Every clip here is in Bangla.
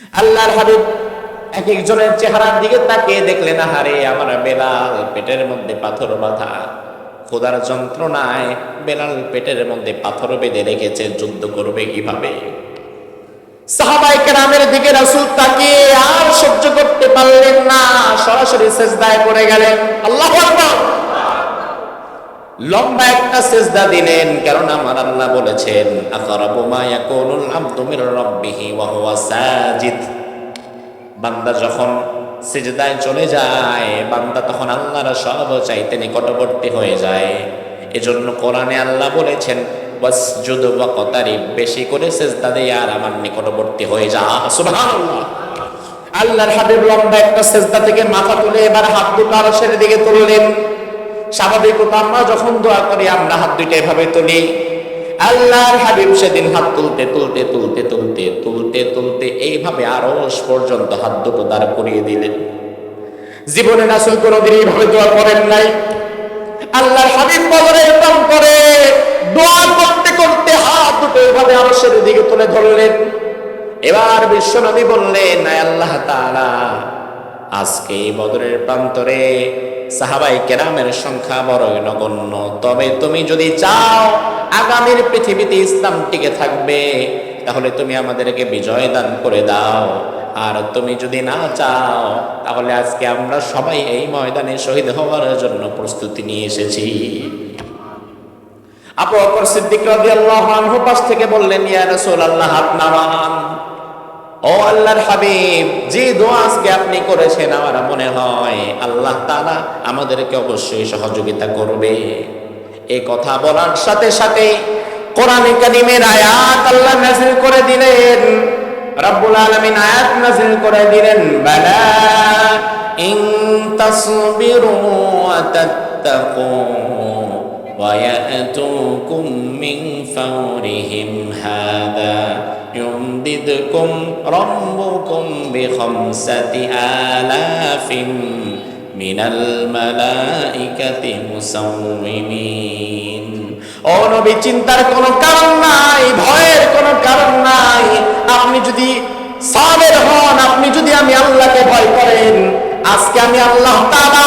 আল্লাহর হাবিব এক একজনের চেহারার দিকে তাকিয়ে দেখলেন হারে আমার বেলাল পেটের মধ্যে পাথর বাঁধা খোদার যন্ত্রণায় বেলাল পেটের মধ্যে পাথর বেঁধে রেখেছে, যুদ্ধ করবে কীভাবে? সাহাবাই কেরামের দিকে রাসূল তাকিয়ে আর সহ্য করতে পারলেন না, সরাসরি সেজদায় পড়ে গেলেন। আল্লাহু আকবার! লম্বা একটা সেজদা দিলেন কারণ আমার আল্লাহ বলেছেন আকরাবু মা আবদু মির রাব্বিহি ওয়া হুয়া সাজিদ। বান্দা যখন সিজদায় চলে যায়, বান্দা তখন আল্লাহর সব চাইতে নিকটবর্তী হয়ে যায়। এজন্য কোরআনে আল্লাহ বলেছেন, ওয়াসজুদ ওয়াকতারিব বেশি করে সেজদা দিয়ে আর আমার নিকটবর্তী হয়ে যা। সুবহানাল্লাহ। আল্লাহর হাবিব লম্বা একটা সেজদা থেকে মাথা তুলে এবার হাত দুটো আরশের দিকে তুললেন। স্বাভাবিকত আমরা যখন দোয়া করি, আমরা হাত দুইটা এভাবে তুলি। আল্লাহর হাবিব সেদিন হাত তুলতে তুলতে তুলতে তুলতে তুলতে তুলতে এইভাবে আরস পর্যন্ত হাত দুটো দাঁড় করিয়ে দিলেন। জীবনে রাসুল কোনোদিন এইভাবে দোয়া করেন নাই। আল্লাহর হাবিব বদরে এরকম করে দোয়া করতে করতে হাত দুটো এইভাবে আরশের দিকে তুলে ধরলেন। এবার বিশ্বনবী বললেন, "আয় আল্লাহ তাআলা, আজকে এই বদরের প্রান্তরে সাহাবাই কেরামের সংখ্যা বড়ই নগণ্য। তবে তুমি যদি চাও আগামীর পৃথিবীতে ইসলাম টিকে থাকবে, তাহলে তুমি আমাদেরকে বিজয় দান করে দাও। আর তুমি যদি না চাও, তাহলে আজকে আমরা সবাই এই ময়দানে শহীদ হওয়ার জন্য প্রস্তুতি নিয়ে এসেছি। আবু বকর সিদ্দিক রাদিয়াল্লাহু আনহু পাশ থেকে বললেন, ইয়া রাসূলুল্লাহ, হাত ও আল্লাহর হাবিব, যে দোয়া আজকে আপনি করেছেন আমার মনে হয় আল্লাহ তাআলা আমাদেরকে অবশ্যই সহযোগিতা করবে। এই কথা বলার সাথে সাথে কোরআনে কারিমের আয়াত আল্লাহ নাযিল করে দিলেন। রব্বুল আলামিন আয়াত নাযিল করে দিলেন, বেলা ইন তাসবিরু ওয়া তাত্তাকু ওয়া ইয়াতুকুম মিন ফাওরিহিম হাদা يمددكم ربكم بخمسة آلاف من الملائكة مسومين ও নবী চিন্তার কোনো কারণ নাই ভয়ের কোনো কারণ নাই আপনি যদি সাবের হন আপনি যদি আমি আল্লাহকে ভয় করেন আজকে আমি আল্লাহ তাআলা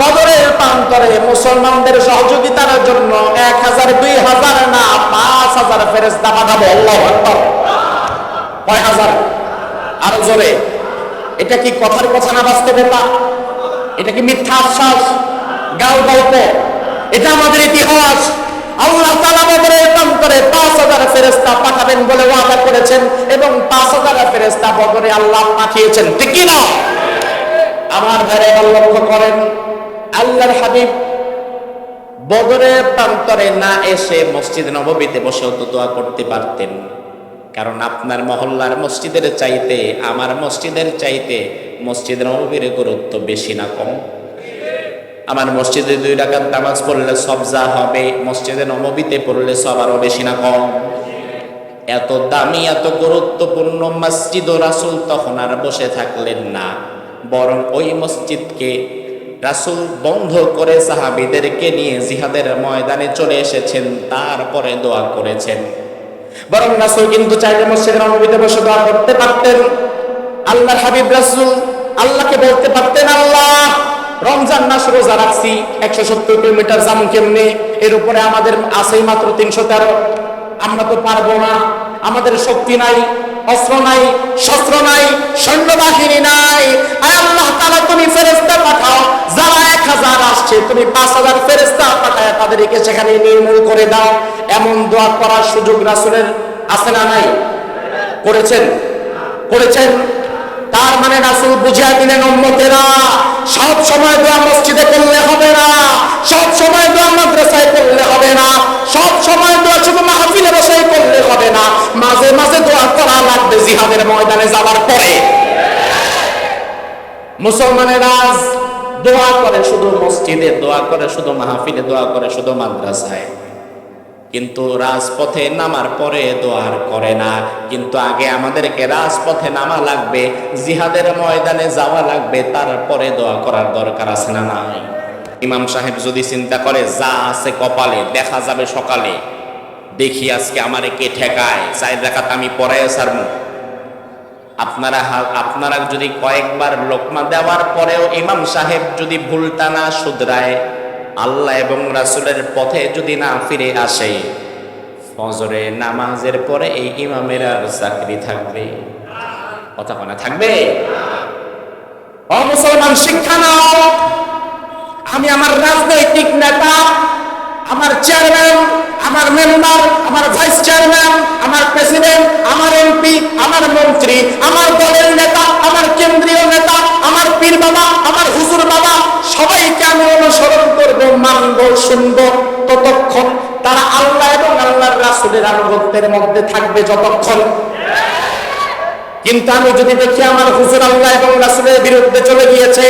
বদরের প্রান্তরে মুসলমানদের সহযোগিতার জন্য এক হাজার দুই হাজার না পাঁচ হাজার ফেরেস্তা পাঠাবো আল্লাহ আকবার কয় হাজার? আরও জোরে। এটা কি কথার কথা না বাস্তবতা? এটা কি মিথ্যা আশ্বাস গাও গল্প এটা আমাদের ইতিহাস। আল্লাহ তাআলা বদরের প্রান্তরে পাঁচ হাজার ফেরেস্তা পাঠাবেন বলে ওয়াদা করেছেন এবং পাঁচ হাজার ফেরেস্তা বদরে আল্লাহ পাঠিয়েছেন। ঠিক না? আমার ধারে লক্ষ্য করেন, আল্লাহর হাবিব বদরের প্রান্তরে না এসে মসজিদ নববীতে বসেও তো দোয়া করতে পারতেন। কারণ আপনার মহল্লার মসজিদের চাইতে, আমার মসজিদের চাইতে মসজিদ নববীর গুরুত্ব বেশি না কম। আমার মসজিদে দুই রাকাত নামাজ পড়লে সব যা হবে, মসজিদে নববীতে পড়লে সব আরও বেশি না কম। এত দামি, এত গুরুত্বপূর্ণ মসজিদ ও রাসুল তখন আর বসে থাকলেন না। বরং ওই মসজিদকে রাসুল বন্ধ করে সাহাবিদেরকে নিয়ে জিহাদের ময়দানে চলে এসেছেন, তারপরে দোয়া করেছেন। বরং রাসুল কিন্তু চাইলে মসজিদে নবীতে বসে দোয়া করতে পারতেন। আল্লাহ হাবিব রাসুল আল্লাহকে বলতে পারতেন, আল্লাহ, রমজান মাস রোজা রাখছি, একশো সত্তর কিলোমিটার জামু কেমনে? এর উপরে আমাদের আছেই মাত্র তিনশো তেরো। আমরা তো পারব না, আমাদের শক্তি নাই অস্ত্র নাই, শস্ত্র নাই, সৈন্যবাহিনী নাই। আল্লাহ তাআলা, তুমি ফেরেশতা পাঠাও। যারা এক হাজার আসছে, তুমি পাঁচ হাজার ফেরেশতা পাঠায় তাদেরকে সেখানে নির্মূল করে দাও। এমন দোয়া করার সুযোগ রাসূলের আছে না নাই? করেছেন? করেছেন? তার মানে রাসূল বুঝিয়ে দিলেন, উম্মতেরা, সব সময় দোয়া মসজিদে করলে হবে না। সব সময় দোয়া মাদ্রাসায় করলে হবে না। সব সময় দোয়া শুধু মাহফিলে বসেই করলে হবে না। মাঝে মাঝে জিহাদের ময়দানে যাওয়ার পরে মুসলমানেরা দোয়া করে শুধু মসজিদে দোয়া করে, শুধু মাহফিলে দোয়া করে, শুধু মাদ্রাসায়। কিন্তু রাজপথে নামার পরে দোয়ার করে না। কিন্তু আগে আমাদেরকে রাজপথে নামা লাগবে, জিহাদের ময়দানে যাওয়া লাগবে, তারপরে দোয়া করার দরকার আছে না নাই? ইমাম সাহেব যদি চিন্তা করে, যা আছে কপালে, দেখা যাবে সকালে। দেখি আজকে আমারে কে ঠেকায়। চাই দেখাত আমি পরে সারমু আপনারা আপনারা যদি কয়েকবার লোকমা দেওয়ার পরেও ইমাম সাহেব যদি ভুলটা না শুধরায়, আল্লাহ এবং রাসূলের পথে যদি না ফিরে আসে, ফজরে নামাজের পরে এই ইমামের আর চাকরি থাকবে। কথা কনা থাকবে? মুসলমান, শিক্ষা নাও। আমি আমার রাজনৈতিক নেতা, আমার চেয়ারম্যান, আমার মেম্বার, আমার ভাইস চেয়ারম্যান, আমার প্রেসিডেন্ট, আমার এমপি, আমার মন্ত্রী পীর বাবা, আমার হুজুর বাবা, সবাইকে আমি অনুসরণ করব, মানব, শুনব, ততক্ষণ তারা আল্লাহ এবং আল্লাহর রাসূলের আনুগত্যের মধ্যে থাকবে যতক্ষণ। কিন্তু আমি যদি দেখি আমার হুজুর আল্লাহ এবং রাসুলের বিরুদ্ধে চলে গিয়েছে,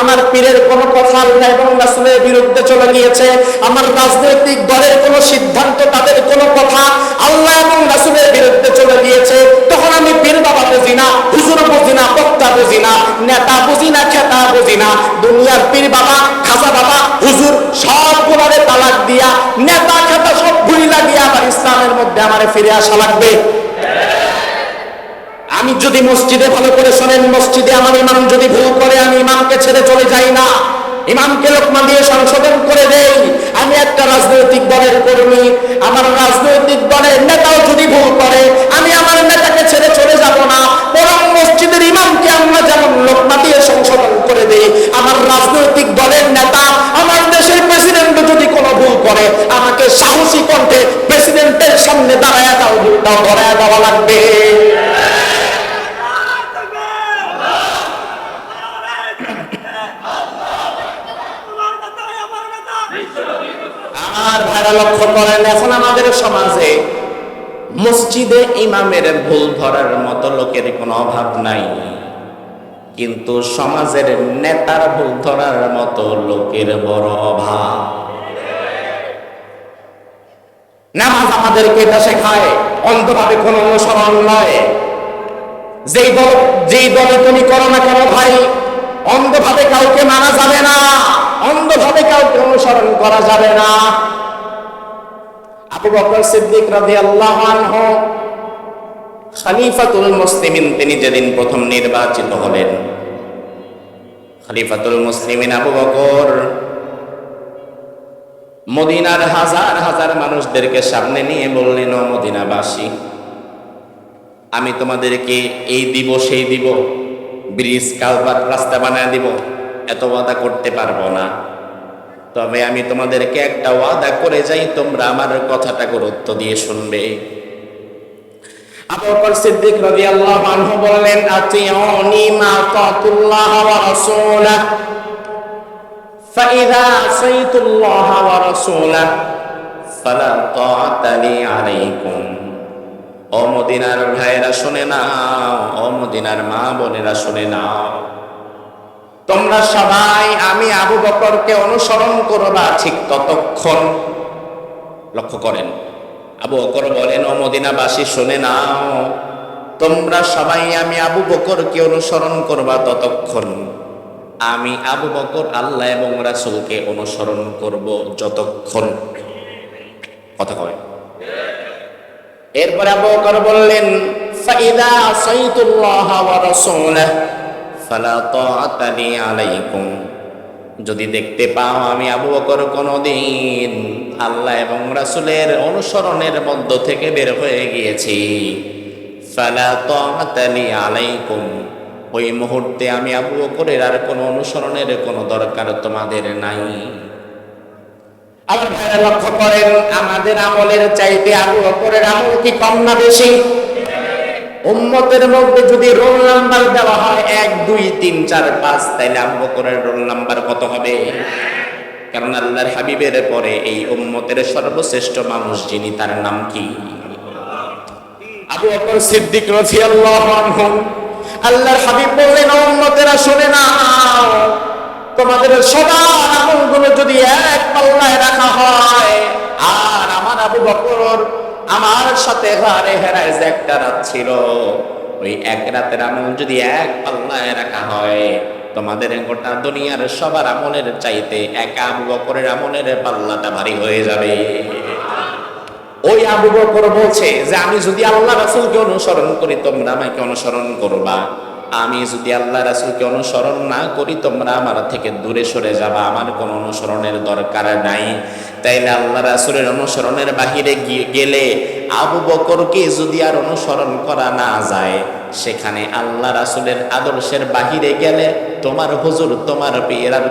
আমার পীরের কোন কথা আল্লাহ এবং রাসুলের বিরুদ্ধে চলে গিয়েছে, আমার রাজনৈতিক দলের কোন সিদ্ধান্ত, তাদের কোন কথা আল্লাহ এবং নেতা বুঝি না খেতা বুঝি না। দুনিয়ার পীর বাবা বাবা, হুজুর সব তালাক দিয়া, নেতা খেতা সব ভুলিলা দিয়া আবার ইসলামের মধ্যে আমারে ফিরে আসা লাগবে। আমি যদি মসজিদে ভালো করে শোনেন, মসজিদে আমার ইমাম যদি ভুল করে, আমি ইমামকে ছেড়ে চলে যাই না। ইমামকে লোকমা দিয়ে সংশোধন করে দেই। আমি একটা রাজনৈতিক দলের কর্মী। আমার রাজনৈতিক দলের নেতাও যদি ভুল করে আমি আমার নেতাকে ছেড়ে চলে যাব না বরং মসজিদের ইমামকে আমরা যেমন লোকমা দিয়ে সংশোধন করে দেই আমার রাজনৈতিক দলের নেতা আমার দেশের প্রেসিডেন্ট যদি কোনো ভুল করে আমাকে সাহসী কণ্ঠে প্রেসিডেন্টের সামনে দাঁড়ায় দাও ভুলটাও ধরায় দেওয়া লাগবে আর ভাইরা লক্ষ্য করেন, এখন আমাদের সমাজে মসজিদে ইমামের ভুল ধরার মতো লোকের কোনো অভাব নাই। কিন্তু সমাজের নেতার ভুল ধরার মতো লোকের বড় অভাব। নামাজ আমাদেরকে এটা শেখায়, অন্ধভাবে কোনো অনুসরণ নয় যেই দল, যেই দলে তুমি করো না কেন ভাই, অন্ধভাবে কাউকে মানা যাবে না, অন্ধভাবে কাউকে অনুসরণ করা যাবে না। আবু বকর সিদ্দিক রাদিয়াল্লাহু আনহু খলিফাতুল মুসলিমিন, তিনি যেদিন প্রথম নির্বাচিত হলেন। খলিফাতুল মুসলিমিন আবু বকর মদিনার হাজার হাজার মানুষদেরকে সামনে নিয়ে বললেন, ও মদিনাবাসী, আমি তোমাদেরকে এই দিব, সেই দিব, ব্রিজ কালবার রাস্তা বানায় দিব, এত ওয়াদা করতে পারব না। তবে আমি তোমাদেরকে একটা ওয়াদা করে যাই তোমরা আমার কথাটা গুরুত্ব দিয়ে শুনবে আবু বকর সিদ্দিক রাদিয়াল্লাহু আনহু বললেন আতিউনি মা তাতুল্লাহ ওয়া রাসূলাহ فإذا عصيت الله ورسوله فلا طاعة لي عليكم ও মদিনার ভাইয়েরা শুনে নাও ও মদিনার মা বোনেরা শুনে নাও তোমরা সবাই আমি আবু বকরকে অনুসরণ করবা ঠিক ততক্ষণ। লক্ষ্য করেন, আবু বকর বলেন, ও মদিনাবাসী, শুনে নাও, তোমরা সবাই আমি আবু বকরকে অনুসরণ করবা ততক্ষণ। আমি আবু বকর, আল্লাহ এবং রাসূলকে অনুসরণ করব যতক্ষণ। কথা কয়। এরপরে আবু বকর বললেন ফাইদা আসাইতুল্লাহ ওয়া রাসূলাহ। যদি দেখতে পাও আমি আবু বকর কোনদিন আল্লাহ এবং রাসূলের অনুসরণের মধ্য থেকে বের হয়ে গিয়েছি। আলাইকুম। ওই মুহূর্তে আমি আবু বকরের আর কোনো অনুসরণের কোনো দরকার তোমাদের নাই। আবার লক্ষ্য করেন, আমাদের আমলের চাইতে আবু বকরের আমল কি কম না বেশি? উম্মতের মধ্যে যদি রোল নাম্বার দেওয়া হয়, এক, দুই, তিন, চার, পাঁচ, তাইলে আবু রোল নাম্বার কত হবে? কারণ আল্লাহর হাবিবের পরে এই উম্মতের সর্বশ্রেষ্ঠ মানুষ যিনি, তার নাম কি? আবু বকর সিদ্দিক রাদিয়াল্লাহু আনহু। আল্লাহর হাবিব বললেন উম্মতেরা, শুনে নাও তোমাদের সবার আমলগুলো যদি এক পাল্লায় রাখা হয়, আর আমার আবু বকর আমার সাথে হারে হেরায় যে একটা রাত ছিল, ওই এক রাতের আমল যদি এক পাল্লায় রাখা হয়, তোমাদের গোটা দুনিয়ার সবার আমলের চাইতে এক আবু বকরের আমলের পাল্লাটা ভারী হয়ে যাবে। ওই আবু বকর বলছে যে, আমি যদি আল্লাহ রাসূলকে অনুসরণ করি, তোমরা আমাকে অনুসরণ করবা। আমি যদি আল্লাহ রাসুলকে অনুসরণ না করি, তোমরা আমার থেকে দূরে সরে যাবা। আমার কোনো অনুসরণের দরকার নাই। তাইলে আল্লাহ রাসুলের অনুসরণের বাহিরে গিয়ে গেলে আবু বকরকে যদি আর অনুসরণ করা না যায়, সেখানে আল্লাহ রাসুলের আদর্শের বাহিরে গেলে তোমার হুজুর, তোমার পীর আর